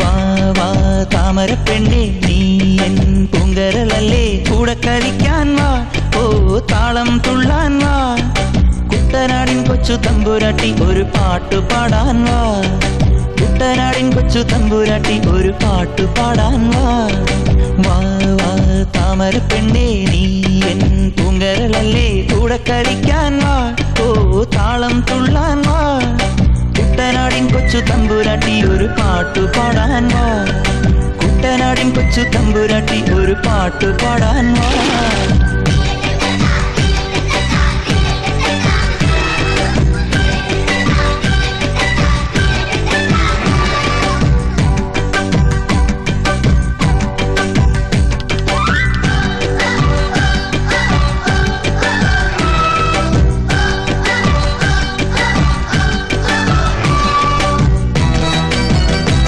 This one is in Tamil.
வா வா தாமர பெண்ணே நீ என் பூங்கரல் அல்லே. கூட கழிக்கான் வா ஓ தாளம் துள்ளான் வா. குட்டநாடின் கொச்சு தம்புராட்டி ஒரு பாட்டு பாடான் வா. குட்டநாடின் கொச்சு தம்புராட்டி ஒரு பாட்டு பாடான் வா. வா வா தாமர பெண்ணே நீ என் பூங்கரல் அல்லே. கூட கழிக்கான் வா കൊച്ചു തമ്പുരാട്ടി ഒരു പാട്ടു പാടാൻ വാ കുട്ടനാടിൻ കൊച്ചു തമ്പുരാട്ടി ഒരു പാട്ടു പാടാൻ വാ